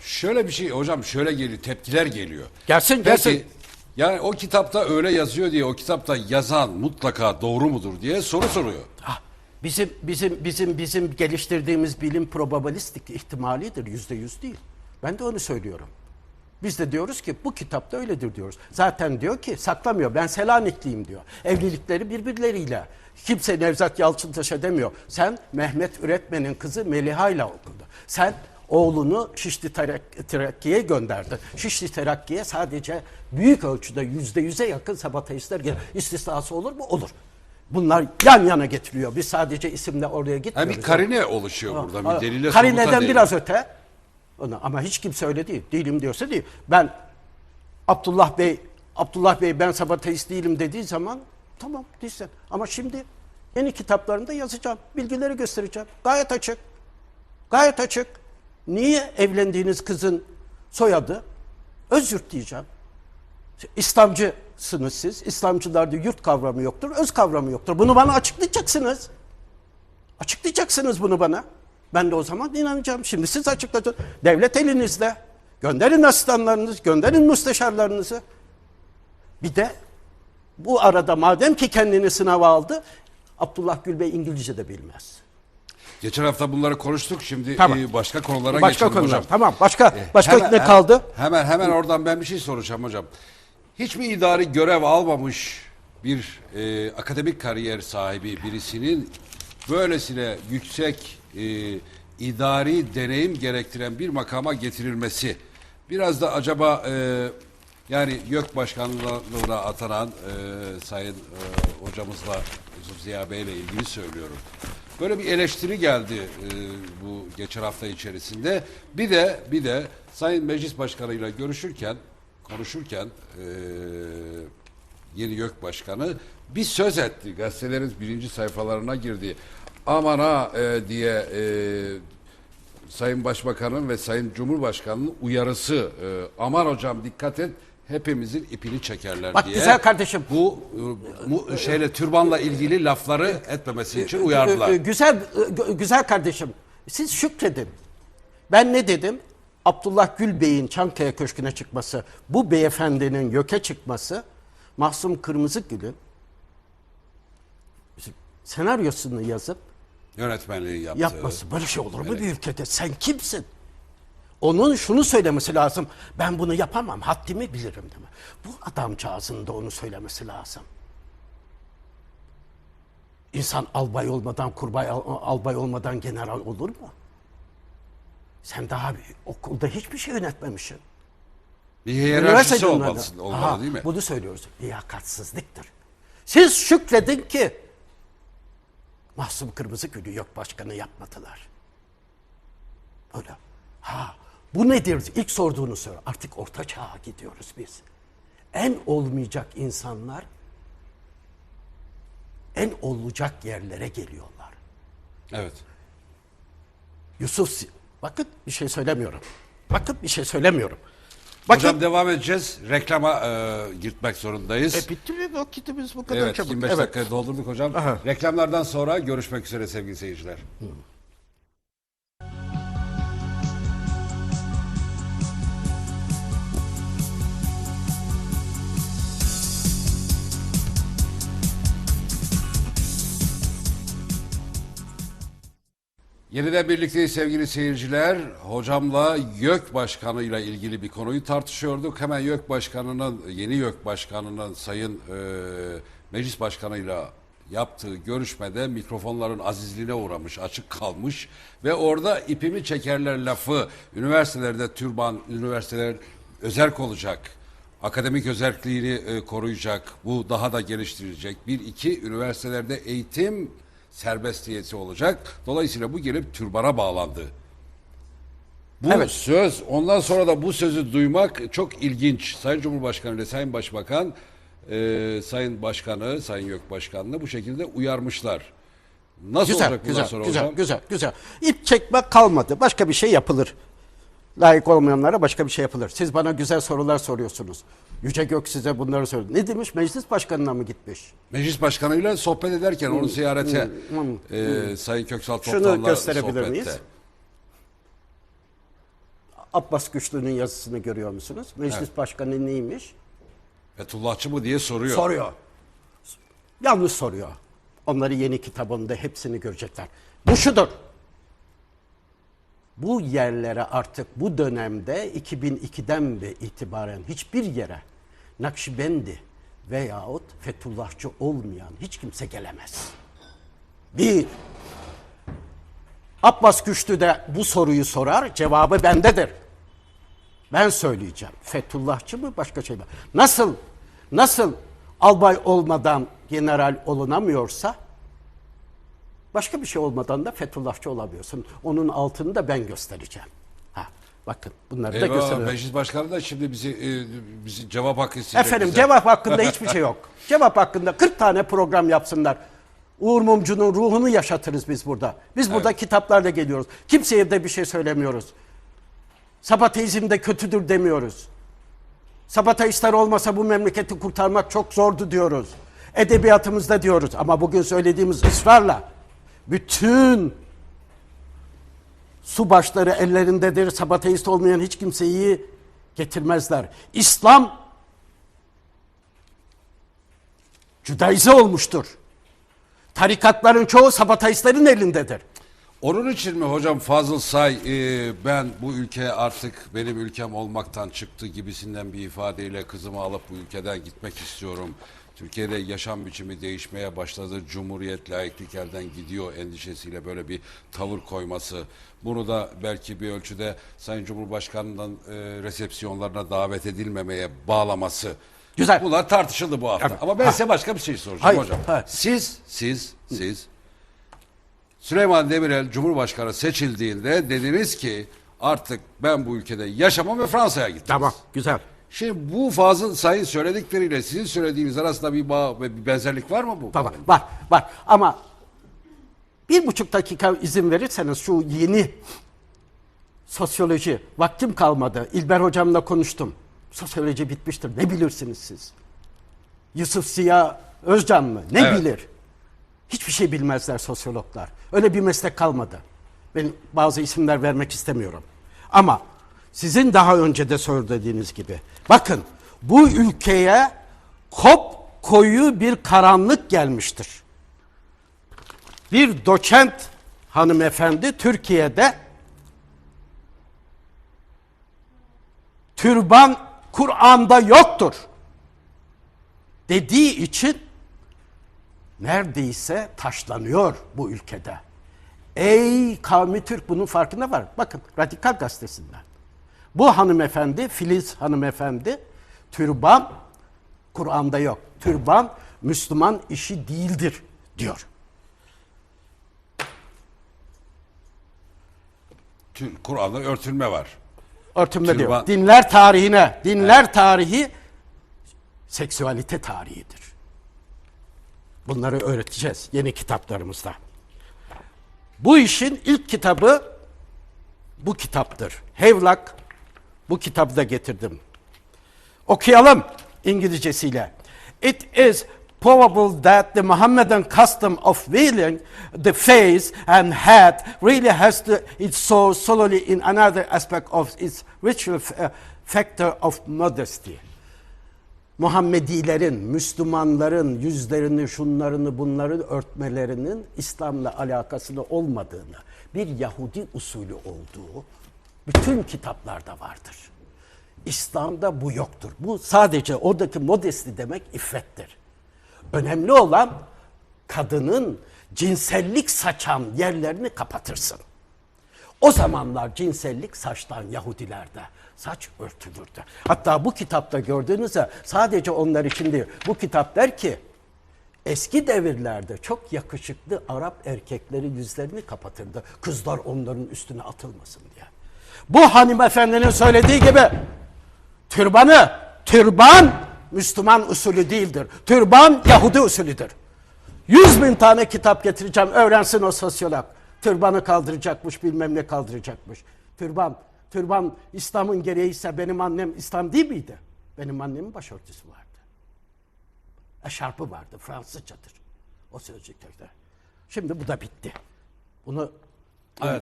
şöyle bir şey hocam şöyle geliyor tepkiler geliyor. Gelsin, Peki, gelsin. Yani o kitapta öyle yazıyor diye o kitapta yazan mutlaka doğru mudur diye soru soruyor. Ah, bizim bizim bizim bizim geliştirdiğimiz bilim probabilistik ihtimalidir yüzde yüz değil. Ben de onu söylüyorum. Biz de diyoruz ki bu kitapta öyledir diyoruz. Zaten diyor ki saklamıyor. Ben Selanikliyim diyor. Evlilikleri birbirleriyle. Kimse Nevzat Yalçıntaş'a demiyor. Sen Mehmet Üretmen'in kızı Meliha ile okudu. Sen oğlunu Şişli Terak- Terakki'ye gönderdin. Şişli Terakki'ye sadece büyük ölçüde yüzde yüze yakın sabatayistler gelir. İstisnası olur mu? Olur. Bunlar yan yana getiriyor. Biz sadece isimle oraya Yani gitmiyoruz. bir karine oluşuyor burada bir delile Karineden biraz öte. Onu, ama hiç kimse öyle değil. Değilim diyorsa değil. Ben Abdullah Bey Abdullah Bey ben sabateist değilim dediği zaman tamam değilsin. Ama şimdi yeni kitaplarımda yazacağım. Bilgileri göstereceğim. Gayet açık. Gayet açık. Niye evlendiğiniz kızın soyadı Özyurt diyeceğim. İslamcısınız siz. İslamcılarda yurt kavramı yoktur, öz kavramı yoktur. Bunu bana açıklayacaksınız. Açıklayacaksınız bunu bana. Ben de o zaman inanacağım. Şimdi siz açıkladın. Devlet elinizde. Gönderin asistanlarınızı, gönderin müsteşarlarınızı. Bir de bu arada madem ki kendini sınava aldı, Abdullah Gül Bey İngilizce de bilmez. Geçen hafta bunları konuştuk. Şimdi Tamam. e, başka konulara Başka geçelim konular. hocam. Tamam. Başka başka Hemen- ne kaldı? Hemen hemen oradan ben bir şey soracağım hocam. Hiçbir idari görev almamış bir e, akademik kariyer sahibi birisinin böylesine yüksek e, idari deneyim gerektiren bir makama getirilmesi biraz da acaba e, yani YÖK başkanlığına atanan e, sayın e, hocamızla Yusuf Ziya Bey ile ilgili söylüyorum. Böyle bir eleştiri geldi e, bu geçen hafta içerisinde. Bir de bir de Sayın Meclis Başkanı'yla görüşürken konuşurken e, yeni YÖK Başkanı bir söz etti. Gazetelerin birinci sayfalarına girdi. Aman ha e, diye e, Sayın Başbakan'ın ve Sayın Cumhurbaşkanı'nın uyarısı. e, aman hocam dikkat et hepimizin ipini çekerler Bak diye. güzel kardeşim. Bu, bu şeyle türbanla ilgili lafları etmemesi için uyardılar. Ee, e, Güzel e, güzel kardeşim. Siz şükredin. Ben ne dedim? Abdullah Gül Bey'in Çankaya Köşkü'ne çıkması, bu beyefendinin YÖK'e çıkması, Mahsum Kırmızıgül'ün senaryosunu yazıp Yönetmenliği yaptı. yapması. Böyle şey olur mu bir ülkede? Sen kimsin? Onun şunu söylemesi lazım. Ben bunu yapamam. Haddimi bilirim mi? Bu adamcağızın da onu söylemesi lazım. İnsan albay olmadan, kurbay al- albay olmadan general olur mu? Sen daha bir, okulda hiçbir şey yönetmemişsin. Bir hiyerarşisi olmalısın, olmalı Aha, değil mi? Bunu söylüyoruz. Liyakatsizliktir. Siz şükredin ki Mahsum Kırmızıgül'ü yok başkanı yapmadılar. Öyle. Ha, bu nedir? İlk sorduğunu sor. Artık orta çağa gidiyoruz biz. En olmayacak insanlar en olacak yerlere geliyorlar. Evet. Yusuf, bakın bir şey söylemiyorum. Bakın bir şey söylemiyorum. Bakın, Hocam devam edeceğiz. Reklama e, gitmek zorundayız. e, bitti mi vakitimiz bu kadar evet, çabuk? 25 dakika doldurduk hocam. Aha. Reklamlardan sonra görüşmek üzere sevgili seyirciler. Yeniden birlikteyiz sevgili seyirciler. Hocamla YÖK Başkanı ile ilgili bir konuyu tartışıyorduk. Hemen YÖK Başkanı'nın, yeni YÖK Başkanı'nın Sayın e, Meclis Başkanı'yla yaptığı görüşmede mikrofonların azizliğine uğramış, açık kalmış ve orada ipimi çekerler lafı, üniversitelerde türban, üniversiteler özerk olacak, akademik özelliğini e, koruyacak, bu daha da geliştirilecek. Bir, iki, üniversitelerde eğitim serbestiyeti olacak. Dolayısıyla bu gelip türbana bağlandı. Bu Evet. söz, ondan sonra da bu sözü duymak çok ilginç. Sayın Cumhurbaşkanı ile Sayın Başbakan, e, Sayın Başkanı, Sayın YÖK Başkanı'nı bu şekilde uyarmışlar. Nasıl Güzel, olacak bundan güzel, sonra güzel, hocam? güzel, güzel. İp çekmek kalmadı. Başka bir şey yapılır. Layık olmayanlara başka bir şey yapılır. Siz bana güzel sorular soruyorsunuz. Yüce Gök size bunları söyledi. Ne demiş? Meclis başkanına mı gitmiş? Meclis Başkanı'yla sohbet ederken onu ziyarete e, Sayın Köksal Şunu Toplan'la gösterebilir sohbette. miyiz? Abbas Güçlü'nün yazısını görüyor musunuz? Meclis Başkanı neymiş? Fethullahçı mı diye soruyor. Soruyor. Yanlış soruyor. Onları yeni kitabında hepsini görecekler. Bu şudur. Bu yerlere artık bu dönemde 2002'den ve itibaren hiçbir yere Nakşibendi veyahut Fethullahçı olmayan hiç kimse gelemez. Bir, Abbas Güçlü de bu soruyu sorar, cevabı bendedir. Ben söyleyeceğim. Fethullahçı mı başka şey mi? Nasıl nasıl albay olmadan general olunamıyorsa başka bir şey olmadan da Fethullahçı olamıyorsun. Onun altını da ben göstereceğim. Ha, bakın bunları da Eyvah, gösteriyorum. meclis başkanı da şimdi bizi, e, bizi cevap hakkı isteyecek. Efendim bizden. cevap hakkında hiçbir şey yok. Cevap hakkında 40 tane program yapsınlar. Uğur Mumcu'nun ruhunu yaşatırız biz burada. Biz burada kitaplarla geliyoruz. Kimseye de bir şey söylemiyoruz. Sabateizm de kötüdür demiyoruz. Sabateistler olmasa bu memleketi kurtarmak çok zordu diyoruz. Edebiyatımızda diyoruz ama bugün söylediğimiz ısrarla bütün su başları ellerindedir. Sabateist olmayan hiç kimseyi getirmezler. İslam Cüdaize olmuştur. Tarikatların çoğu sabateistlerin elindedir. Onun için mi hocam Fazıl Say e, ben bu ülke artık benim ülkem olmaktan çıktı gibisinden bir ifadeyle kızımı alıp bu ülkeden gitmek istiyorum. Türkiye'de yaşam biçimi değişmeye başladı. Cumhuriyet laiklik elden gidiyor endişesiyle böyle bir tavır koyması. Bunu da belki bir ölçüde Sayın Cumhurbaşkanı'ndan e, resepsiyonlarına davet edilmemeye bağlaması. Güzel. Bunlar tartışıldı bu hafta. Evet. Ama ben Ha. size başka bir şey soracağım Hayır, hocam. hayır. Siz, siz, siz Süleyman Demirel Cumhurbaşkanı seçildiğinde dediniz ki artık ben bu ülkede yaşamam ve Fransa'ya gittim. Tamam, güzel. Şimdi bu Fazıl Say'ın söyledikleriyle sizin söylediğiniz arasında bir bağ ve bir benzerlik var mı bu? Tamam, var, var. Ama bir buçuk dakika izin verirseniz şu yeni sosyoloji, vaktim kalmadı. İlber hocamla konuştum. Sosyoloji bitmiştir. Ne bilirsiniz siz? Yusuf Ziya Özcan mı? Ne Evet. bilir? Hiçbir şey bilmezler sosyologlar. Öyle bir meslek kalmadı. Ben bazı isimler vermek istemiyorum. Ama sizin daha önce de söylediğiniz gibi bakın bu ülkeye kop koyu bir karanlık gelmiştir. Bir doçent hanımefendi Türkiye'de türban Kur'an'da yoktur dediği için neredeyse taşlanıyor bu ülkede. Ey kavmi Türk bunun farkında var. Bakın Radikal Gazetesi'nden. Bu hanımefendi, Filiz hanımefendi, türban Kur'an'da yok. Türban Müslüman işi değildir diyor. Kur'an'da örtülme var. Örtünme Türban- diyor. Dinler tarihine, dinler tarihi seksüalite tarihidir. Bunları öğreteceğiz yeni kitaplarımızda. Bu işin ilk kitabı bu kitaptır. Hevlak bu kitabı da getirdim. Okuyalım İngilizcesiyle. It is probable that the Mohammedan custom of veiling the face and head really has to, its source solely in another aspect of its ritual uh, factor of modesty. Muhammedilerin, Müslümanların yüzlerini, şunlarını, bunları örtmelerinin İslam'la alakasını olmadığını, bir Yahudi usulü olduğu bütün kitaplarda vardır. İslam'da bu yoktur. Bu sadece oradaki modesti demek iffettir. Önemli olan kadının cinsellik saçan yerlerini kapatırsın. O zamanlar cinsellik saçtan Yahudilerde. Saç örtülürdü. Hatta bu kitapta gördüğünüzde sadece onlar için değil. Bu kitap der ki eski devirlerde çok yakışıklı Arap erkekleri yüzlerini kapatırdı. Kızlar onların üstüne atılmasın diye. Bu hanımefendinin söylediği gibi türbanı, türban Müslüman usulü değildir. Türban Yahudi usulüdür. Yüz bin tane kitap getireceğim. Öğrensin o sosyolog. Türbanı kaldıracakmış, bilmem ne kaldıracakmış. Türban, türban İslam'ın gereği ise benim annem İslam değil miydi? Benim annemin başörtüsü vardı. Eşarpı vardı, Fransızcadır. O sözcüklerde. Şimdi bu da bitti. Bunu